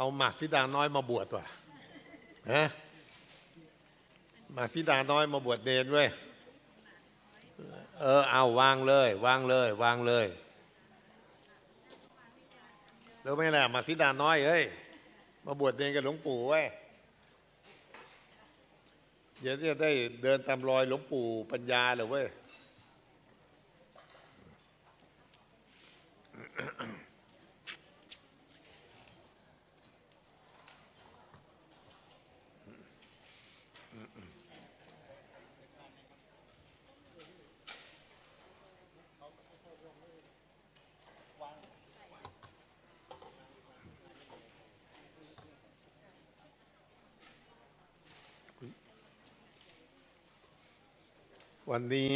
เอาหมาซิดาน้อยมาบวชว่ะฮะหมาซิดาน้อยมาบวชเนรเว้ยเออเอาวางเลย วางเลย วางเลยแล้วไม่แหละหมาซิดาน้อยเอ้ยมาบวชเนรกับหลวงปู่เว้ยเดี๋ยวจะได้เดินตามรอยหลวงปู่ปัญญาเลยเว้ย วันนี้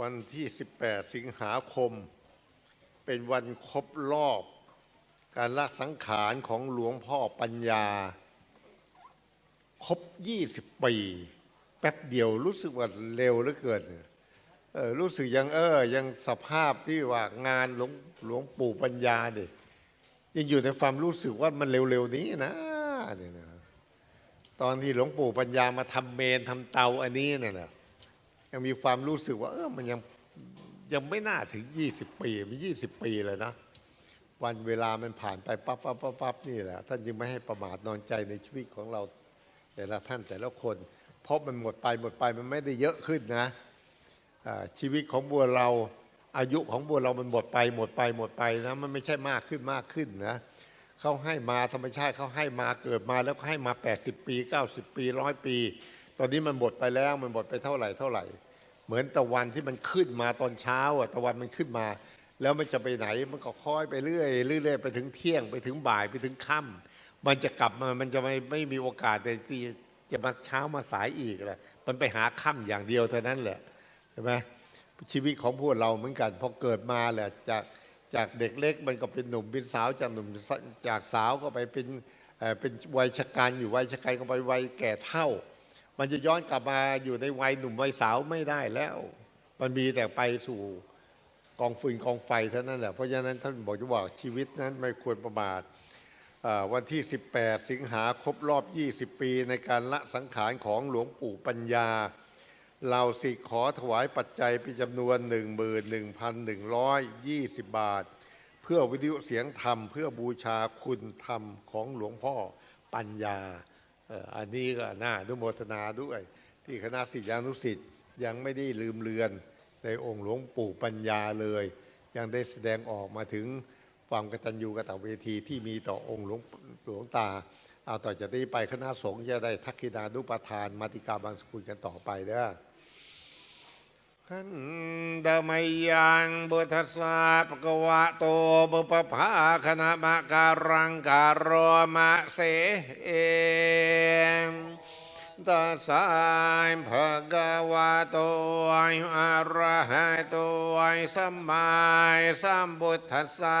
วันที่ 18 สิงหาคม เป็นวันครบรอบ การละสังขารของหลวงพ่อปัญญา ครบ 20 ปี แป๊บเดียวรู้สึกว่าเร็วเหลือเกินเออรู้สึกยังเออยังสภาพที่ว่างานหลวงหลวงปู่ปัญญาเนี่ยยังอยู่ในความรู้สึกว่ามันเร็วๆนี้นะเนี่ยนะตอนที่หลวงปู่ปัญญามาทำเมนทำเตาอันนี้เนี่ยนะ ยังมีความรู้สึกว่า เออมันยังยังไม่น่าถึง20ปีมัน20ปีเลยนะวันเวลามันผ่านไปปั๊บปั๊บปั๊บปั๊บนี่แหละท่านจึงไม่ให้ประมาทนอนใจในชีวิตของเรา แต่ละท่านแต่ละคน เพราะมันหมดไปหมดไปมันไม่ได้เยอะขึ้นนะชีวิตของบัวเราอายุของบัวเรามันหมดไปหมดไปหมดไปนะมันไม่ใช่มากขึ้นมากขึ้นนะเขาให้มาธรรมชาติเขาให้มาเกิดมาแล้วก็ให้มา 80 ปี 90 ปีร้อยปี ตอนนี้มันหมดไปแล้วมันหมดไปเท่าไหร่เท่าไหร่ เหมือนตะวันที่มันขึ้นมาตอนเช้าอะตะวันมันขึ้นมา แล้วมันจะไปไหนมันก็ค่อยไปเรื่อยเรื่อยไปถึงเที่ยงไปถึงบ่ายไปถึงค่ำมันจะกลับมามันจะไม่ไม่มีโอกาสในที่จะมาเช้ามาสายอีกแหละมันไปหาค่ำอย่างเดียวเท่านั้นแหละใช่ไหมชีวิตของพวกเราเหมือนกันพอเกิดมาแหละจากจากเด็กเล็กมันก็เป็นหนุ่มเป็นสาวจากหนุ่มจากสาวก็ไปเป็นเอ่อเป็นวัยชะกันอยู่วัยชะกันก็ไปวัยแก่เท่า มันจะย้อนกลับมาอยู่ในวัยหนุ่มวัยสาวไม่ได้แล้ว มันมีแต่ไปสู่กองฟืนกองไฟเท่านั้นแหละเพราะฉะนั้นท่านบอกจะบอกชีวิตนั้นไม่ควรประมาทวันที่ 18 สิงหาครบรอบ 20 ปีในการละสังขารของหลวงปู่ปัญญา เราสิขอถวายปัจจัยเป็นจำนวน 11,120 บาท เพื่อวิทยุเสียงธรรม เพื่อบูชาคุณธรรมของหลวงพ่อปัญญา อันนี้ก็น่าดุโมทนาด้วย ที่คณะศิษยานุศิษย์ยังไม่ได้ลืมเลือนในองค์หลวงปู่ปัญญาเลย ยังได้แสดงออกมาถึงความกตัญญูกตเวทีที่มีต่อองค์หลวงหลวงตา เอาต่อจากนี้ไปคณะสงฆ์จะได้ทักขินานุปทานมาติกาบางสกุลกันต่อไปเด้อ ขันดมยังบุทสสะปกวะโตบุปภาคณะมะการังการโรมะเสเอมตัสายภะคะวะโตอะระหะโตสัมมาสัมพุทธัสสะ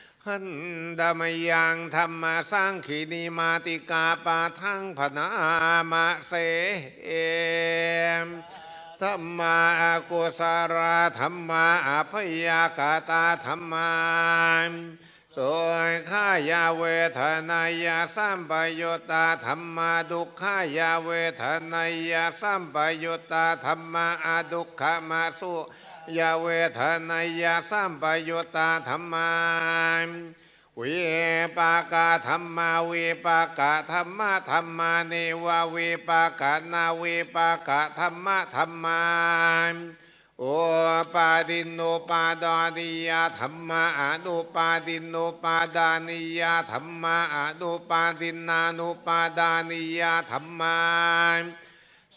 หันดามยังธรรมสร้างขีนิมาติกาปาทังพนามะเสเอมธรรมากุสราธรรมาอภยากาตาธรรมา สวยข้ายาเวทนายาสัมปยุตตาธรรมาดุข้ายาเวทนายาสัมปยุตตาธรรมาอดุขมาสุยาเวทนายาสัมปยุตตาธรรมาวิปากาธรรมาวิปากาธรรมะธรรมานิวาวิปากานาวิปากาธรรมะธรรมา โอปาดินโนปาดานิยาธรรมะอนุปาดินโนปาดานิยาธรรมะอนุปาดินนานุปาดานิยาธรรมา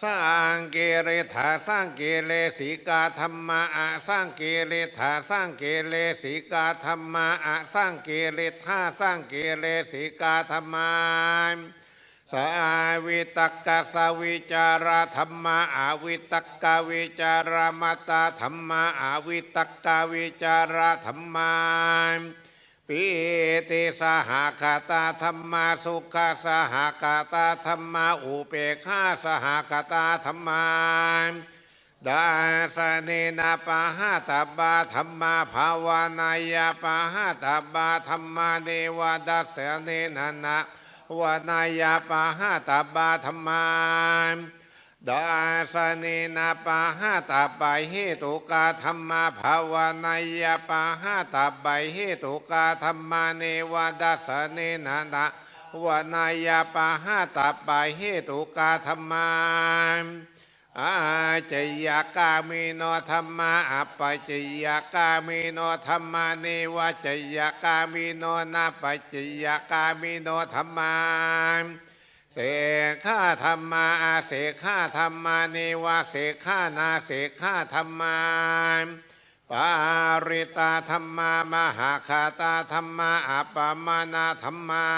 สร้างเกเรถาสร้างเกเรสีกาธรรมะอะสร้างเกเรถาสร้างเกเรสีกาธรรมะอะสร้างเกเรธาสร้างเกเรสีกาธรรมะ สาวิตกสวิจารธรรมะอาวิตกวิจารมตาธรรมะอาวิตกวิจารธรรมาปีติสหคตาธรรมาสุขสหคตาธรรมาอุเปกขาสหคตาธรรมาดาสเนนะปะหะตบาธรรมาภาวนายาปะหะตบาธรรมาเนวดัสสเนนะนะ วนายาปะหะตาบาธรรมามดาสเนนาปะหะตบายเหตุกาธรรมาภาวนายาปะหะตบายเหตุกาธรรมาเนวดัสสเนนนะวนายาปะหะตบายเหตุกาธรรมา อาจยกามิโนธรรมะอัปจยกามิโนธรรมะเนวจยกามิโนนาปจยกามิโนธรรมะเสขาธรรมาอาเสขาธรรมาเนวาเสขานาเสขาธรรมาปาริตาธรรมามหาคาตาธรรมาอัปปมานาธรรมา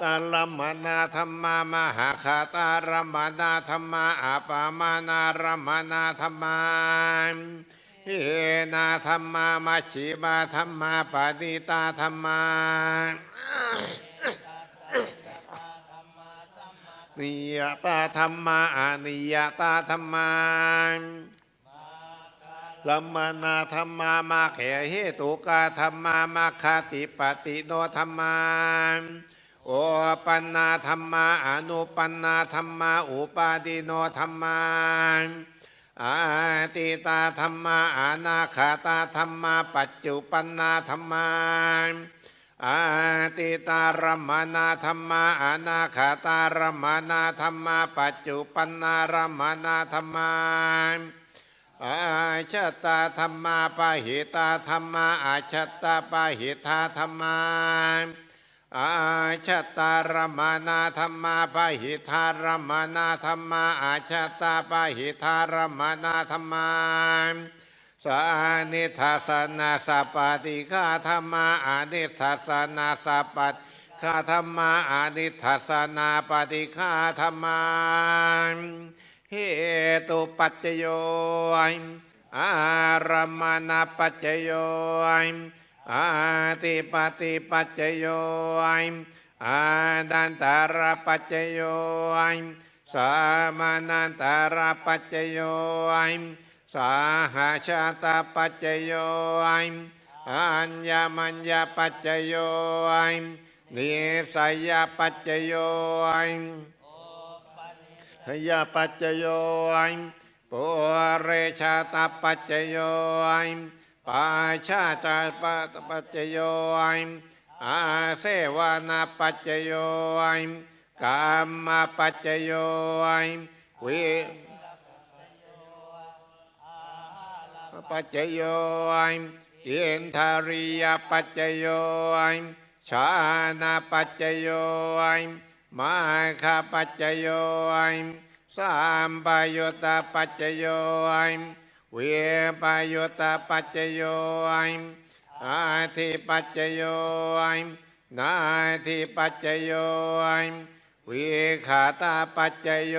ตาลมนาธรรมามหาคาตารมนาธรรมาอาปามานารมนาธรรมาเฮนาธรรมามาชิมาธรรมาปณิตาธรรมานิยตาธรรมาอนิยตาธรรมาลัมมานาธรรมามาเขเหตุกาธรรมามาคาติปติโนธรรมา โอปันนาธรรมาอนุปันนาธรรมาอุปาดิโนธรรมาอาติตาธรรมาอานาคาตาธรรมาปัจจุปันนาธรรมาอาติตารมนาธรรมาอานาคาตารมนาธรรมาปัจจุปันนารมนาธรรมาอาชตตาธรรมาปะหิตาธรรมาอาชตตาปะหิทาธรรมา อาชตตารมานาธรรมาปะหิทารมานาธรรมาอาชตตาปะหิทารมานาธรรมาสานิทัสนาสัปติฆาธรรมาอานิทัสนาสัปติฆาธรรมาอานิทัสนาปฏิฆาธรรมาเหตุปัจจโยอารมานาปัจจโย อาติปฏิปัจจโยอาดันตาราปัจจโยสามานันตาราปัจจโยสาหาชาตาปัจจโยอัญญมัญญปัจจโยนิสัยปัจจโยทยปัจจโยปุเรชาตาปัจจโย ปาชาจาปปัจจโยอาเสวนาปัจจโยกามมาปัจจโยวิปัจจโยอินทาริยปัจจโยชานาปัจจโยมาคาปัจจโยสามปโยตาปัจจโย วปยโยตปัจจโยอาทิปัจจโยนาทิปัจจโยวิขาตาปัจจโย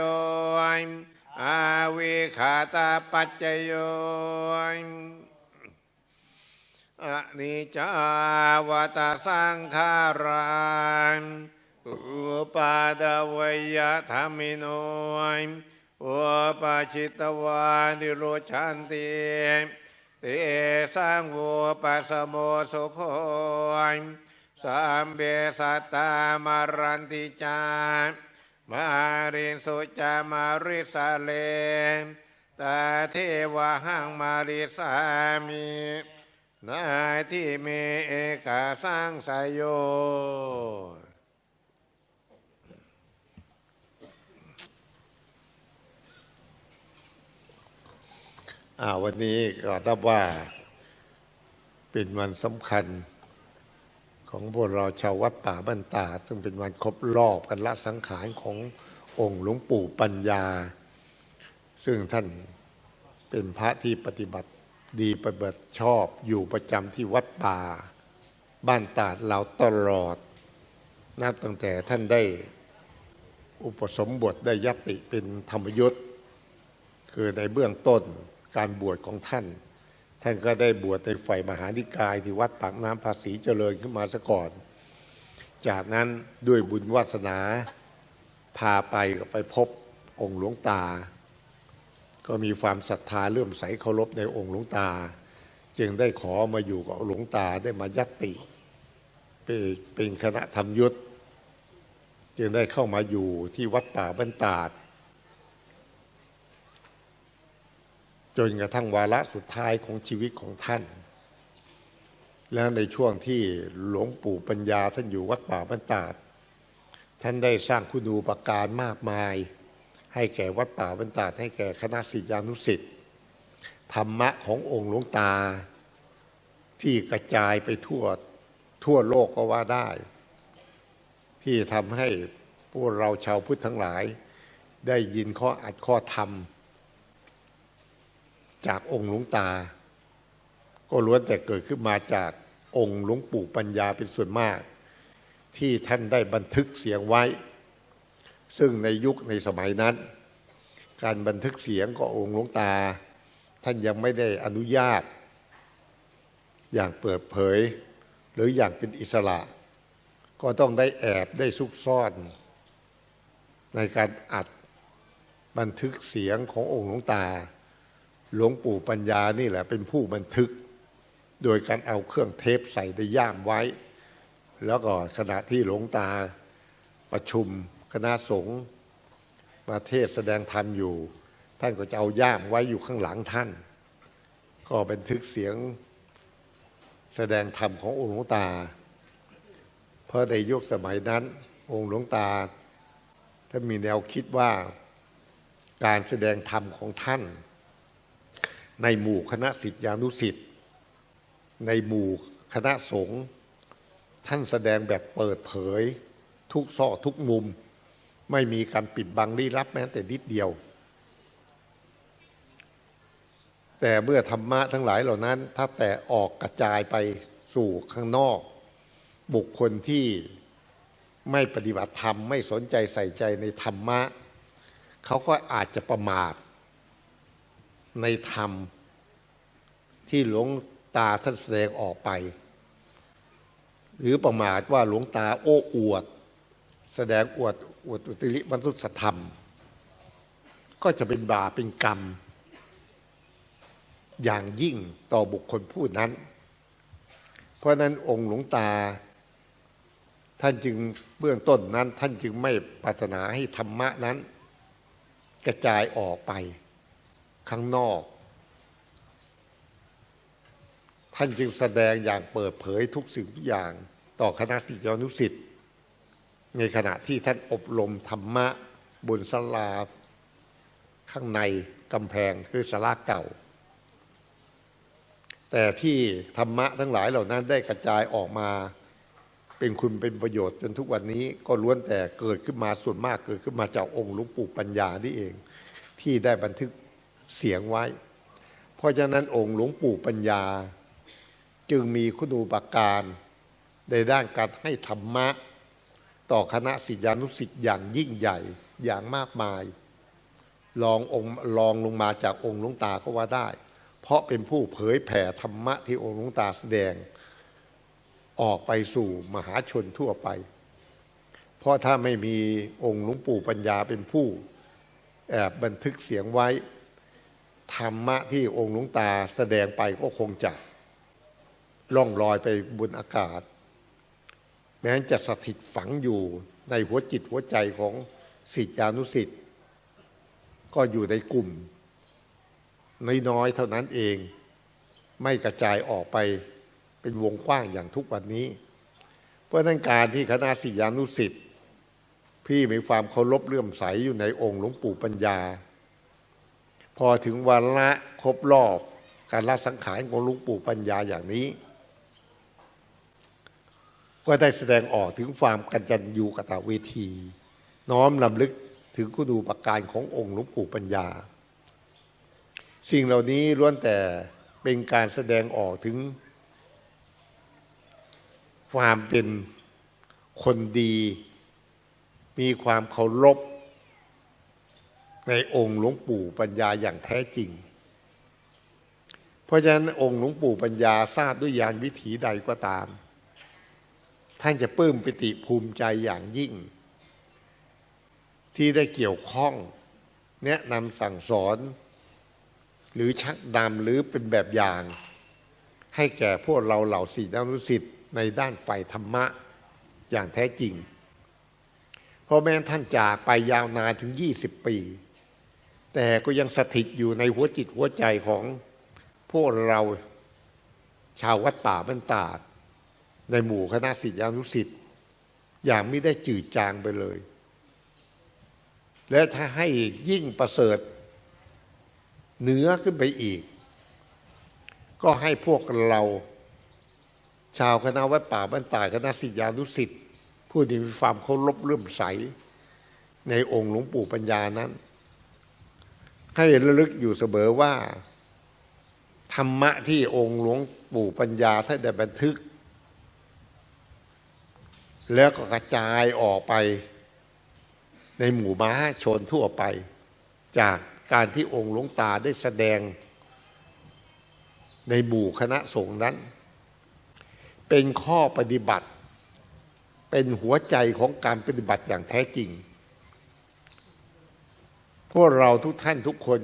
อาวิขาตาปัจจโยอนิจจาวตาสังขารังอุปาดวยธรรมิโน อุปาชิตวานิโรชันติเตสังโวปัสโมสุโคสามเบสัตตามารันติจามารินสุจามาริสาเลตาเทวะหังมาริสามินาที่เมเอกาสังสยโย วันนี้ก็นับว่าเป็นวันสำคัญของพวกเราชาววัดป่าบ้านตา ซึ่งเป็นวันครบรอบกันละสังขารขององค์หลวงปู่ปัญญา ซึ่งท่านเป็นพระที่ปฏิบัติดีปฏิบัติชอบอยู่ประจำที่วัดป่า บ้านตาดเราตลอด นับตั้งแต่ท่านได้อุปสมบทได้ยตติเป็นธรรมยุทธ์คือในเบื้องต้น การบวชของท่าน ท่านก็ได้บวชในฝ่ายมหานิกายที่วัดปากน้ำภาษีเจริญขึ้นมาซะก่อน จากนั้นด้วยบุญวาสนาพาไปก็ไปพบองค์หลวงตา ก็มีความศรัทธาเลื่อมใสเคารพในองค์หลวงตา จึงได้ขอมาอยู่กับหลวงตาได้มายัตติเป็นคณะธรรมยุทธจึงได้เข้ามาอยู่ที่วัดป่าบ้านตาด จนกระทั่งวาระสุดท้ายของชีวิตของท่าน แล้วในช่วงที่หลวงปู่ปัญญาท่านอยู่วัดป่าบ้านตาดท่านได้สร้างคุณูปการมากมาย ให้แก่วัดป่าบ้านตาดให้แก่คณะศิษยานุศิษย์ธรรมะขององค์หลวงตา ที่กระจายไปทั่วทั่วโลกก็ว่าได้ ที่ทำให้พวกเราชาวพุทธทั้งหลาย ได้ยินข้ออัดข้อธรรม จากองค์หลวงตา ก็ล้วนแต่เกิดขึ้นมาจากองค์หลวงปู่ปัญญาเป็นส่วนมาก ที่ท่านได้บันทึกเสียงไว้ ซึ่งในยุคในสมัยนั้น การบันทึกเสียงขององค์หลวงตา ท่านยังไม่ได้อนุญาต อย่างเปิดเผย หรืออย่างเป็นอิสระ ก็ต้องได้แอบได้ซุกซ่อน ในการอัดบันทึกเสียงขององค์หลวงตา หลวงปู่ปัญญานี่แหละเป็นผู้บันทึก โดยการเอาเครื่องเทปใส่ในย่ามไว้ แล้วก็ขณะที่หลวงตาประชุมคณะสงฆ์มาเทศแสดงธรรมอยู่ ท่านก็จะเอาย่ามไว้อยู่ข้างหลังท่าน ก็บันทึกเสียงแสดงธรรมขององค์หลวงตา เพราะในยุคสมัยนั้น องค์หลวงตาท่านมีแนวคิดว่าการแสดงธรรมของท่าน ในหมู่คณะสิทธิานุสิทธิ์ในหมู่คณะสงฆ์ท่านแสดงแบบเปิดเผย ทุกซอกทุกมุม ไม่มีการปิดบังลี้ลับแม้แต่นิดเดียว แต่เมื่อธรรมะทั้งหลายเหล่านั้น ถ้าแต่ออกกระจายไปสู่ข้างนอก บุคคลที่ไม่ปฏิบัติธรรม ไม่สนใจใส่ใจในธรรมะ เขาก็อาจจะประมาท ในธรรม ที่หลวงตาท่านแสดงออกไป หรือประมาทว่าหลวงตาโอ้อวด แสดงอวดอวดอุตริบรรทุสธรรม ก็จะเป็นบาปเป็นกรรม อย่างยิ่งต่อบุคคลผู้นั้น เพราะนั้นองค์หลวงตา ท่านจึงเบื้องต้นนั้น ท่านจึงไม่ปรารถนาให้ธรรมะนั้น กระจายออกไป ข้างนอก ท่านจึงแสดงอย่างเปิดเผยทุกสิ่งทุกอย่างต่อคณะศิษยานุสิทธิ์ในขณะที่ท่านอบรมธรรมะบนสลาข้างในกำแพงคือสลาเก่า แต่ที่ธรรมะทั้งหลายเหล่านั้นได้กระจายออกมาเป็นคุณเป็นประโยชน์จนทุกวันนี้ก็ล้วนแต่เกิดขึ้นมาส่วนมากเกิดขึ้นมาจากองค์หลวงปู่ปัญญานี่เอง ที่ได้บันทึก เสียงไว้ เพราะฉะนั้นองค์หลวงปู่ปัญญา จึงมีคุณูปการในด้านการให้ธรรมะ ต่อคณะศิษยานุศิษย์อย่างยิ่งใหญ่อย่างมากมายลององค์ลองลงมาจากองค์หลวงตาก็ว่าได้ เพราะเป็นผู้เผยแผ่ธรรมะที่องค์หลวงตาแสดง ออกไปสู่มหาชนทั่วไป เพราะถ้าไม่มีองค์หลวงปู่ปัญญาเป็นผู้แอบบันทึกเสียงไว้ ธรรมะที่องค์หลวงตาแสดงไปก็คงจะล่องลอยไปบนอากาศ แม้จะสถิตฝังอยู่ในหัวจิตหัวใจของศิษยานุศิษย์ก็อยู่ในกลุ่ม น้อยๆเท่านั้นเอง ไม่กระจายออกไปเป็นวงกว้างอย่างทุกวันนี้ เพราะนั้นการที่คณะศิษยานุศิษย์พี่มีความเคารพเลื่อมใสอยู่ในองค์หลวงปู่ปัญญา พอถึงวันละครบรอบการละสังขารของหลวงปู่ปัญญาอย่างนี้ ก็ได้แสดงออกถึงความกัญจันยูกตะเวที น้อมลำลึกถึงคุณูประการขององค์หลวงปู่ปัญญา สิ่งเหล่านี้ล้วนแต่เป็นการแสดงออกถึง ความเป็นคนดี มีความเคารพ ในองค์หลวงปู่ปัญญาอย่างแท้จริง เพราะฉะนั้นองค์หลวงปู่ปัญญาทราบด้วยยานวิถีใดก็ตาม ท่านจะปลื้มปิติภูมิใจอย่างยิ่ง ที่ได้เกี่ยวข้อง แนะนำสั่งสอน หรือชักนำหรือเป็นแบบอย่าง ให้แก่พวกเราเหล่าศิษย์นุสิทธิ์ในด้านฝ่ายธรรมะอย่างแท้จริง เพราะแม้ท่านจากไปยาวนานถึง 20 ปี แต่ก็ยังสถิตอยู่ในหัวจิตหัวใจของพวกเราชาววัดป่าบ้านตาด ในหมู่คณะศิษยานุสิทธิ์อย่างไม่ได้จืดจางไปเลย และถ้าให้ยิ่งประเสริฐเหนือขึ้นไปอีก ก็ให้พวกเรา ชาวคณะวัดป่าบ้านตาดคณะศิษยานุสิทธิ์ผู้ที่มีความเคารพเลื่อมใส ในองค์หลวงปู่ปัญญานั้น ให้ระลึกอยู่เสมอว่า ธรรมะที่องค์หลวงปู่ปัญญาท่านได้บันทึก แล้วก็กระจายออกไปในหมู่ม้าชนทั่วไป จากการที่องค์หลวงตาได้แสดง ในหมู่คณะสงฆ์นั้น เป็นข้อปฏิบัติ เป็นหัวใจของการปฏิบัติอย่างแท้จริง พวกเราทุกท่านทุกคน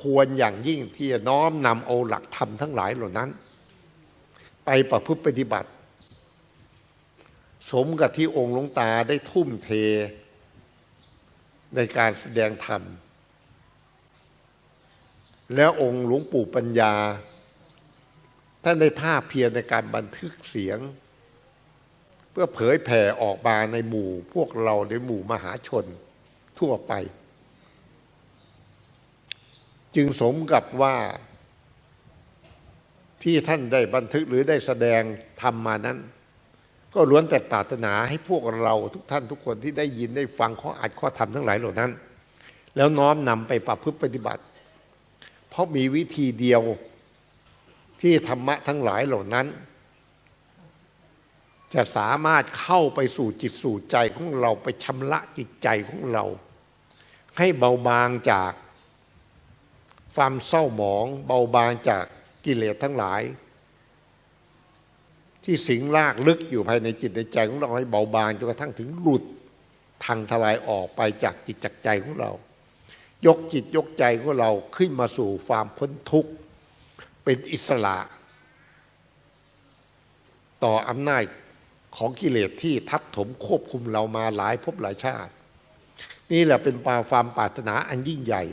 ควรอย่างยิ่งที่จะน้อมนำเอาหลักธรรมทั้งหลายเหล่านั้น ไปประพฤติปฏิบัติ สมกับที่องค์หลวงตาได้ทุ่มเทในการแสดงธรรม แล้วองค์หลวงปู่ปัญญา ท่านได้ภาพเพียรในการบันทึกเสียง เพื่อเผยแผ่ออกมาในหมู่พวกเราในหมู่มหาชนทั่วไป จึงสมกับว่าที่ท่านได้บันทึกหรือได้แสดงทำมานั้น ก็ล้วนแต่ปรารถนาให้พวกเราทุกท่านทุกคนที่ได้ยินได้ฟังข้ออัดข้อธรรมทั้งหลายเหล่านั้น แล้วน้อมนำไปประพฤติปฏิบัติ เพราะมีวิธีเดียวที่ธรรมะทั้งหลายเหล่านั้น จะสามารถเข้าไปสู่จิตสู่ใจของเราไปชำระจิตใจของเรา ให้เบาบางจาก ความเศร้าหมองเบาบางจากกิเลสทั้งหลาย ที่สิงลากลึกอยู่ภายในจิตในใจของเราให้เบาบางจนกระทั่งถึงหลุดทางทลายออกไปจากจิตจากใจของเรา ยกจิตยกใจของเราขึ้นมาสู่ความพ้นทุกข์เป็นอิสระ ต่ออำนาจของกิเลสที่ทับถมควบคุมเรามาหลายภพหลายชาติ นี่แหละเป็นปาความปรารถนาอันยิ่งใหญ่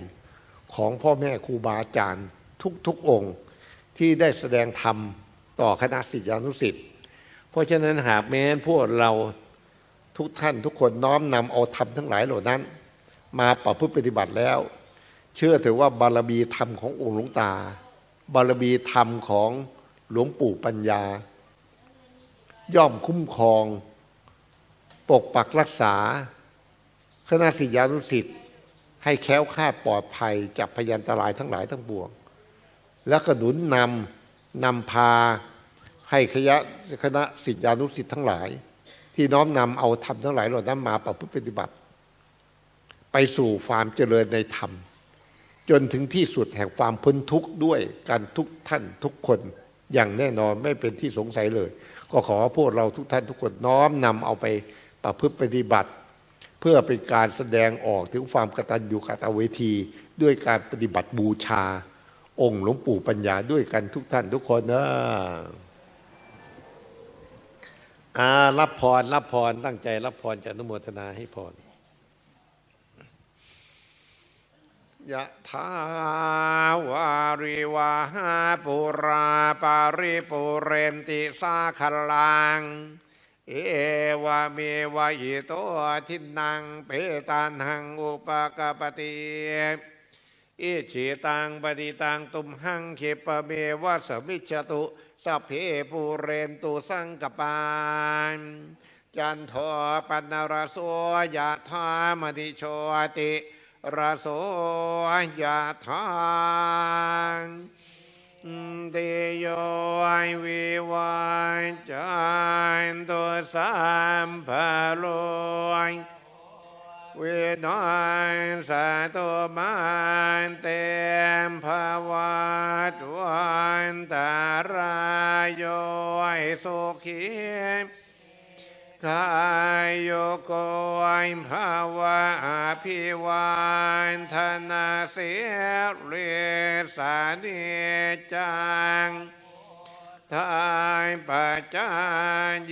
ของพ่อแม่ครูบาอาจารย์ทุกๆองค์ที่ได้แสดงธรรมต่อคณะศิษยานุศิษย์เพราะฉะนั้นหากแม้พวกเราทุกท่านทุกคนน้อมนำเอาธรรมทั้งหลายเหล่านั้น มาประพฤติปฏิบัติแล้ว เชื่อถือว่าบารมีธรรมขององค์หลวงตา บารมีธรรมของหลวงปู่ปัญญา ย่อมคุ้มครอง ปกปักรักษา คณะศิษยานุศิษย์ ให้แค้วคลาดปลอดภัยจากพยันตรายทั้งหลายทั้งปวง และกระหนุนนำนำพาให้คณะคณะศิษยานุศิษย์ทั้งหลาย ที่น้อมนำเอาธรรมทั้งหลายเหล่านั้นมาประพฤติปฏิบัติ ไปสู่ความเจริญในธรรม จนถึงที่สุดแห่งความพ้นทุกข์ด้วยการทุกท่านทุกคนอย่างแน่นอนไม่เป็นที่สงสัยเลย ก็ขอพวกเราทุกท่านทุกคนน้อมนำเอาไปประพฤติปฏิบัติ พื่อเป็นการแสดงออกถึงความกตัญญูกตเวที ด้วยการปฏิบัติบูชา องค์หลวงปู่ปัญญาด้วยกันทุกท่านทุกคนนะอารับพรรับพรตั้งใจรับพรจะนุโมทนาให้พรยะถาวาริวาหาปุราปาริปุเรนติสาคลัง เอวเมวะยิโตทินังเปตานังอุปกปติอิชิตังปฏิตังตุมหังเขปเมวะสมิจตุสัพเพปูเรนตุสังกปานจันโทปนรโสยะธามณิโชติรโสยะธาเตโยวิวันจันตุสัมภโลยเวนอยสัตุมันเตมภวัตวันตารายโยสุขีกายโยโกยภาวะ ภิวันธนาเสียเรสานิจังทายปัจจา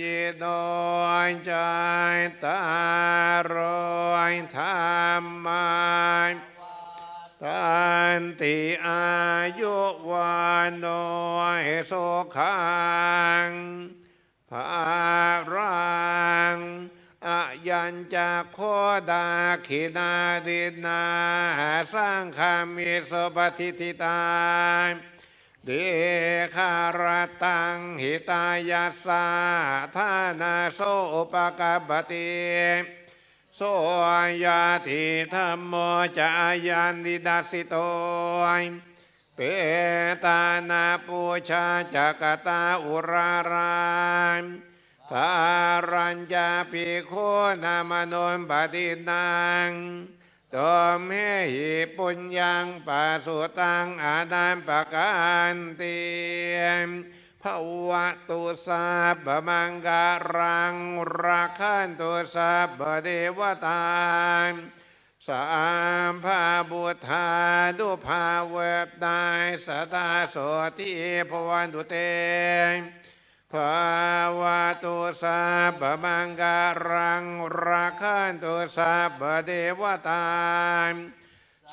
ยโดยใจตารอยธรรมายตันติอายุวันโดยสุขังภาราย ญจะโคดาขินาดินาสร้างคามิสปฏิทิตาเดคารตังหิตายัสาธานาโสอุปกาปติโสยาติธรรมโมจายันดิดาสิโตเปตานาปูชาจักตาอุราราม ภารัญญาปิโคนามนนปฏินังตมเหหิปุญญังปัสุตังอาดามปะกันติภวะตุสัพพมังการังรักขันตุสัพพเทวตาสามภาบุธาดุภาเวบไดสตาโสติภวันตุเต ภาวะตุสัพพมังการังรักขันตุสัพพเทวตา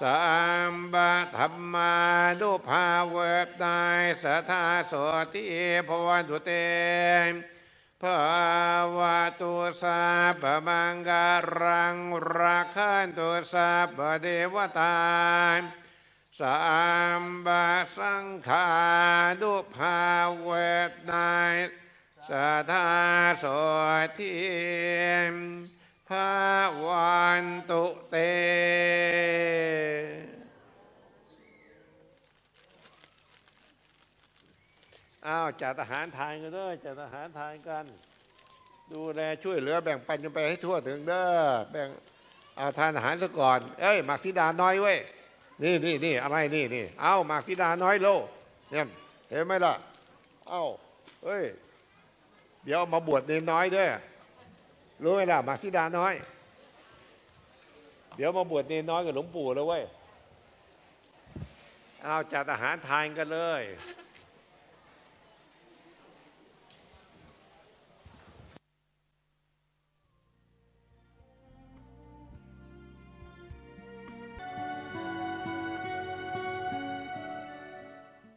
สัมบะธรรมาดุภาเวบไดสทาโสติภวันตุเตภาวะตุสัพพมังการังรักขันตุสัพพเทวตา สัมบะสังขาดุภาเวทนายสัทธาโสทิมภาวันตุเตอ้าวจัดอาหารทานกันเด้อจัดอาหารทานกัน ดูแลช่วยเหลือแบ่งปันกันไปให้ทั่วถึงเด้อแบ่งอาทานอาหารซะก่อน เอ้ยมากสีดาน้อยเว้ย นี่นี่นี่อะไรนี่นี่เอาหมากสีดาน้อยโลเนี่ยเห็นไหมล่ะ เอาเอ้ย เดี๋ยวมาบวชเนนน้อยด้วยรู้ไหมล่ะหมากสีดาน้อย เดี๋ยวมาบวชเนนน้อยกับหลวงปู่แล้วเว้ยเอาจัดอาหารทานกันเลย